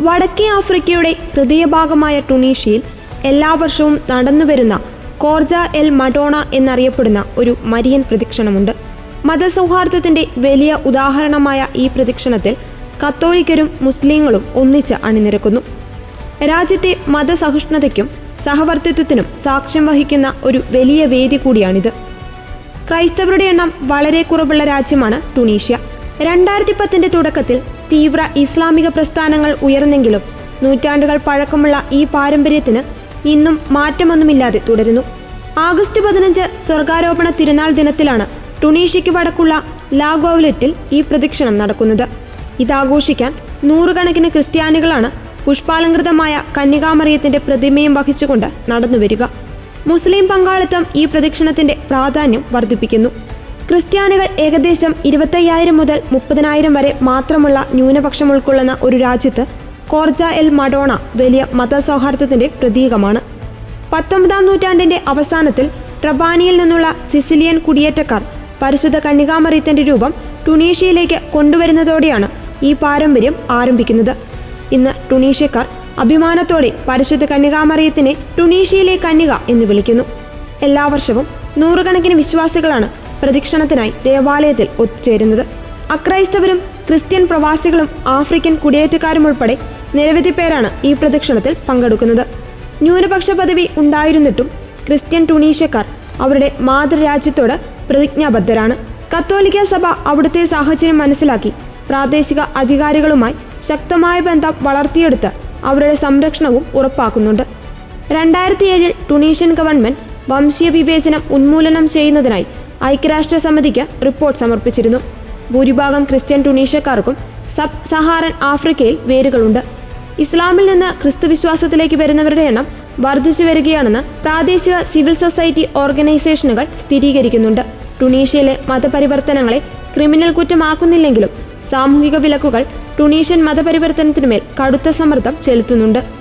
വടക്കേ ആഫ്രിക്കയുടെ ഹൃദയഭാഗമായ ടുണീഷ്യയിൽ എല്ലാ വർഷവും നടന്നുവരുന്ന കോർജ എൽ മഡോണ എന്നറിയപ്പെടുന്ന ഒരു മരിയൻ പ്രദക്ഷിണമുണ്ട്. മതസൗഹാർദ്ദത്തിന്റെ വലിയ ഉദാഹരണമായ ഈ പ്രദക്ഷിണത്തിൽ കത്തോലിക്കരും മുസ്ലിങ്ങളും ഒന്നിച്ച് അണിനിരക്കുന്നു. രാജ്യത്തെ മതസഹിഷ്ണുതയ്ക്കും സഹവർത്തിത്വത്തിനും സാക്ഷ്യം വഹിക്കുന്ന ഒരു വലിയ വേദി കൂടിയാണിത്. ക്രൈസ്തവരുടെ എണ്ണം വളരെ കുറവുള്ള രാജ്യമാണ് ടുണീഷ്യ. രണ്ടായിരത്തി പത്തിന്റെ തുടക്കത്തിൽ തീവ്ര ഇസ്ലാമിക പ്രസ്ഥാനങ്ങൾ ഉയർന്നെങ്കിലും നൂറ്റാണ്ടുകൾ പഴക്കമുള്ള ഈ പാരമ്പര്യത്തിന് ഇന്നും മാറ്റമൊന്നുമില്ലാതെ തുടരുന്നു. ആഗസ്റ്റ് പതിനഞ്ച് സ്വർഗാരോപണ തിരുനാൾ ദിനത്തിലാണ് ടുണീഷ്യയ്ക്ക് വടക്കുള്ള ലാഗോവലറ്റിൽ ഈ പ്രദക്ഷിണം നടക്കുന്നത്. ഇതാഘോഷിക്കാൻ നൂറുകണക്കിന് ക്രിസ്ത്യാനികളാണ് പുഷ്പാലങ്കൃതമായ കന്യകാമറിയത്തിന്റെ പ്രതിമയും വഹിച്ചുകൊണ്ട് നടന്നുവരിക. മുസ്ലിം പങ്കാളിത്തം ഈ പ്രദക്ഷിണത്തിന്റെ പ്രാധാന്യം വർദ്ധിപ്പിക്കുന്നു. ക്രിസ്ത്യാനികൾ ഏകദേശം ഇരുപത്തയ്യായിരം മുതൽ മുപ്പതിനായിരം വരെ മാത്രമുള്ള ന്യൂനപക്ഷം ഉൾക്കൊള്ളുന്ന ഒരു രാജ്യത്ത് കോർജ എൽ മഡോണ വലിയ മതസൗഹാർദ്ദത്തിന്റെ പ്രതീകമാണ്. പത്തൊമ്പതാം നൂറ്റാണ്ടിന്റെ അവസാനത്തിൽ ട്രബാനിയിൽ നിന്നുള്ള സിസിലിയൻ കുടിയേറ്റക്കാർ പരിശുദ്ധ കന്യകാമറിയത്തിന്റെ രൂപം ടുണീഷ്യയിലേക്ക് കൊണ്ടുവരുന്നതോടെയാണ് ഈ പാരമ്പര്യം ആരംഭിക്കുന്നത്. ഇന്ന് ടുണീഷ്യക്കാർ അഭിമാനത്തോടെ പരിശുദ്ധ കന്യകാമറിയത്തിനെ ടുണീഷ്യയിലെ കന്യക എന്ന് വിളിക്കുന്നു. എല്ലാ വർഷവും നൂറുകണക്കിന് വിശ്വാസികളാണ് പ്രദക്ഷിണത്തിനായി ദേവാലയത്തിൽ ഒത്തുചേരുന്നത്. അക്രൈസ്തവരും ക്രിസ്ത്യൻ പ്രവാസികളും ആഫ്രിക്കൻ കുടിയേറ്റക്കാരും ഉൾപ്പെടെ നിരവധി പേരാണ് ഈ പ്രദക്ഷിണത്തിൽ പങ്കെടുക്കുന്നത്. ന്യൂനപക്ഷ പദവി ഉണ്ടായിരുന്നിട്ടും ക്രിസ്ത്യൻ ടുണീഷ്യക്കാർ അവരുടെ മാതൃരാജ്യത്തോട് പ്രതിജ്ഞാബദ്ധരാണ്. കത്തോലിക്ക സഭ അവിടുത്തെ സാഹചര്യം മനസ്സിലാക്കി പ്രാദേശിക അധികാരികളുമായി ശക്തമായ ബന്ധം വളർത്തിയെടുത്ത് അവരുടെ സംരക്ഷണവും ഉറപ്പാക്കുന്നുണ്ട്. രണ്ടായിരത്തി ഏഴിൽ ടുണീഷ്യൻ ഗവൺമെന്റ് വംശീയ വിവേചനം ഉന്മൂലനം ചെയ്യുന്നതിനായി ഐക്യരാഷ്ട്രസമിതിക്ക് റിപ്പോർട്ട് സമർപ്പിച്ചിരുന്നു. ഭൂരിഭാഗം ക്രിസ്ത്യൻ ടുണീഷ്യക്കാർക്കും സബ് സഹാറൻ ആഫ്രിക്കയിൽ വേരുകളുണ്ട്. ഇസ്ലാമിൽ നിന്ന് ക്രിസ്തുവിശ്വാസത്തിലേക്ക് വരുന്നവരുടെ എണ്ണം വർദ്ധിച്ചു വരികയാണെന്ന് പ്രാദേശിക സിവിൽ സൊസൈറ്റി ഓർഗനൈസേഷനുകൾ സ്ഥിരീകരിക്കുന്നുണ്ട്. ടുണീഷ്യയിലെ മതപരിവർത്തനങ്ങളെ ക്രിമിനൽ കുറ്റമാക്കുന്നില്ലെങ്കിലും സാമൂഹിക വിലക്കുകൾ ടുണീഷ്യൻ മതപരിവർത്തനത്തിനുമേൽ കടുത്ത സമ്മർദ്ദം ചെലുത്തുന്നുണ്ട്.